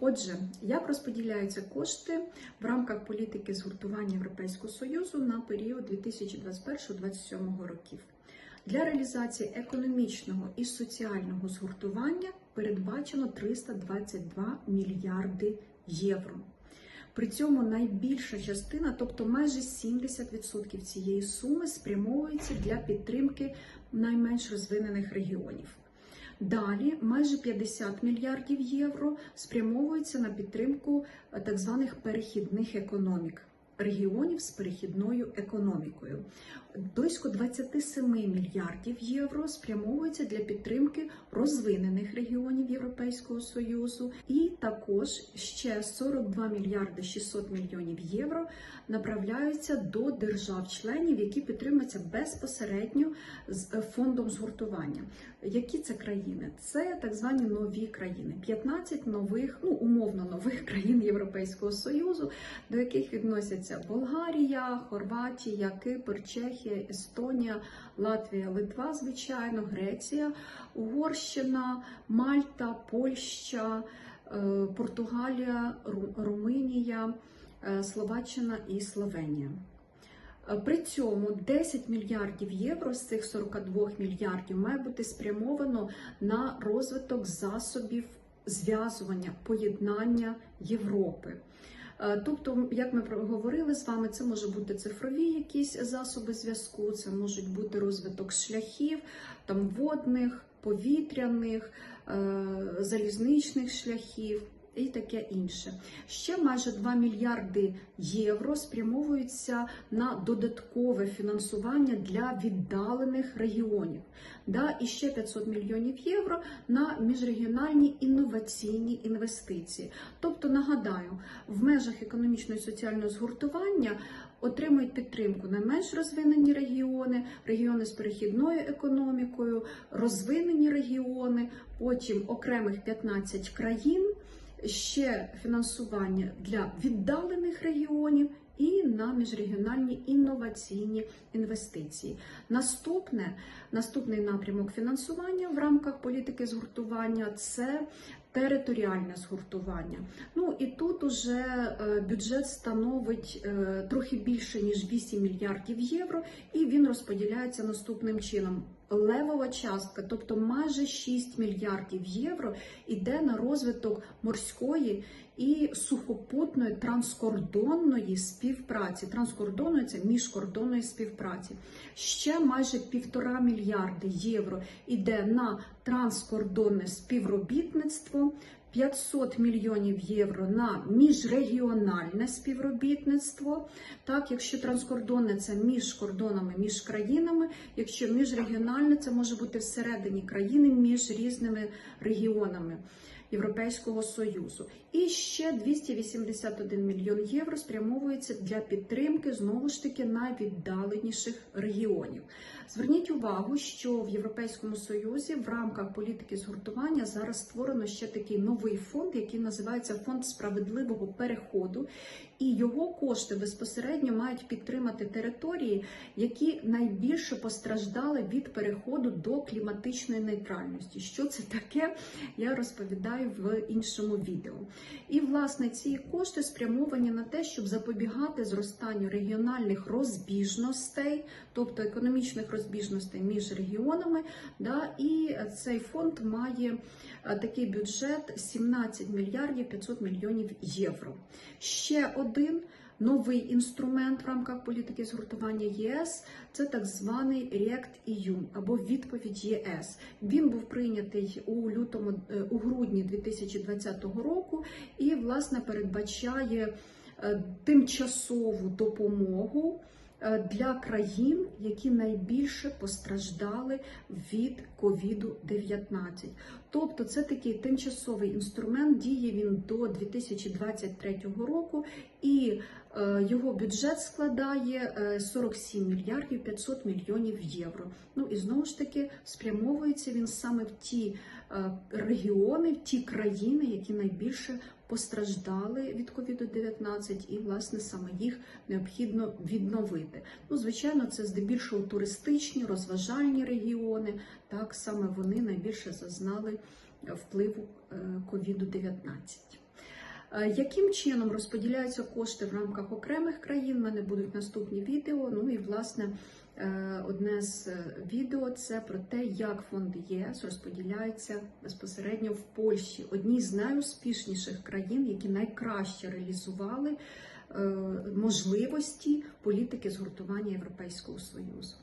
Отже, як розподіляються кошти в рамках політики згуртування Європейського Союзу на період 2021-2027 років? Для реалізації економічного і соціального згуртування передбачено 322 мільярди євро. При цьому найбільша частина, тобто майже 70% цієї суми, спрямовується для підтримки найменш розвинених регіонів. Далі майже 50 мільярдів євро спрямовуються на підтримку е, так званих перехідних економік. Регіонів з перехідною економікою близько 27 мільярдів євро спрямовується для підтримки розвинених регіонів Європейського Союзу, і також ще 42 мільярди 600 мільйонів євро направляються до держав-членів, які підтримуються безпосередньо з е, фондом згуртування. Які це країни? Це так звані нові країни, 15 нових, ну умовно нових країн Європейського Союзу, до яких відносяться Болгарія, Хорватія, Кипр, Чехія, Естонія, Латвія, Литва, звичайно, Греція, Угорщина, Мальта, Польща, е, Португалія, Румунія, е, Словаччина і Словенія. Е, При цьому 10 мільярдів євро з цих 42 мільярдів має бути спрямовано на розвиток засобів зв'язування, поєднання Європи. Е, Тобто, як ми говорили з вами, це може бути цифрові якісь засоби зв'язку, це можуть бути розвиток шляхів, там водних, повітряних, е, залізничних шляхів. І таке інше. Ще майже 2 мільярди євро спрямовуються на додаткове фінансування для віддалених регіонів. Да, і ще 500 мільйонів євро на міжрегіональні інноваційні інвестиції. Тобто, нагадаю, в межах економічного і соціального згуртування отримують підтримку найменш розвинені регіони, регіони з перехідною економікою, розвинені регіони, потім окремих 15 країн ще фінансування для віддалених регіонів і на міжрегіональні інноваційні інвестиції. Наступне, наступний напрямок фінансування в рамках політики згуртування це територіальне згуртування. Ну і тут уже е, бюджет становить е, трохи більше ніж 8 мільярдів євро, і він розподіляється наступним чином. Левова частка, тобто майже 6 мільярдів євро, іде на розвиток морської і сухопутної транскордонної співпраці. Транскордонної це міжкордонної співпраці. Ще майже півтора мільярди євро іде на транскордонне співробітництво. 500 мільйонів євро на міжрегіональне співробітництво. Так, якщо транскордонне це між кордонами, між країнами, якщо міжрегіональне, це може бути всередині країни між різними регіонами. Європейського союзу і ще 281 мільйон євро спрямовується для підтримки знову ж таки найвіддаленіших регіонів. Зверніть увагу, що в Європейському Союзі в рамках політики згуртування зараз створено ще такий новий фонд, який називається Фонд справедливого переходу, і його кошти безпосередньо мають підтримати території, які найбільше постраждали від переходу до кліматичної нейтральності. Що це таке? Я розповідаю в іншому відео. І власне ці кошти спрямовані на те, щоб запобігати зростанню регіональних розбіжностей, тобто економічних розбіжностей між регіонами. Да, І цей фонд має е, такий бюджет 17 мільярдів 500 мільйонів євро. Ще один. Новий інструмент в рамках політики згуртування ЄС це так званий REACT-EU або відповідь ЄС. Він був прийнятий у лютому е, у грудні 2020 року і власне передбачає е, тимчасову допомогу е, для країн, які найбільше постраждали від COVID-19. Тобто це такий тимчасовий інструмент, діє він до 2023 року, і його бюджет складає е, 47 мільярдів 500 мільйонів євро. Ну і знову ж таки спрямовується він саме в ті е, регіони, в ті країни, які найбільше постраждали від COVID-19, і власне саме їх необхідно відновити. Ну, звичайно, це здебільшого туристичні, розважальні регіони. Так саме вони найбільше зазнали впливу COVID-19. Е, Яким чином розподіляються кошти в рамках окремих країн? У мене будуть наступні відео. Ну і власне е, одне з е, відео це про те, як фонди ЄС розподіляються безпосередньо в Польщі, одній з найуспішніших країн, які найкраще реалізували е, можливості політики згуртування Європейського Союзу.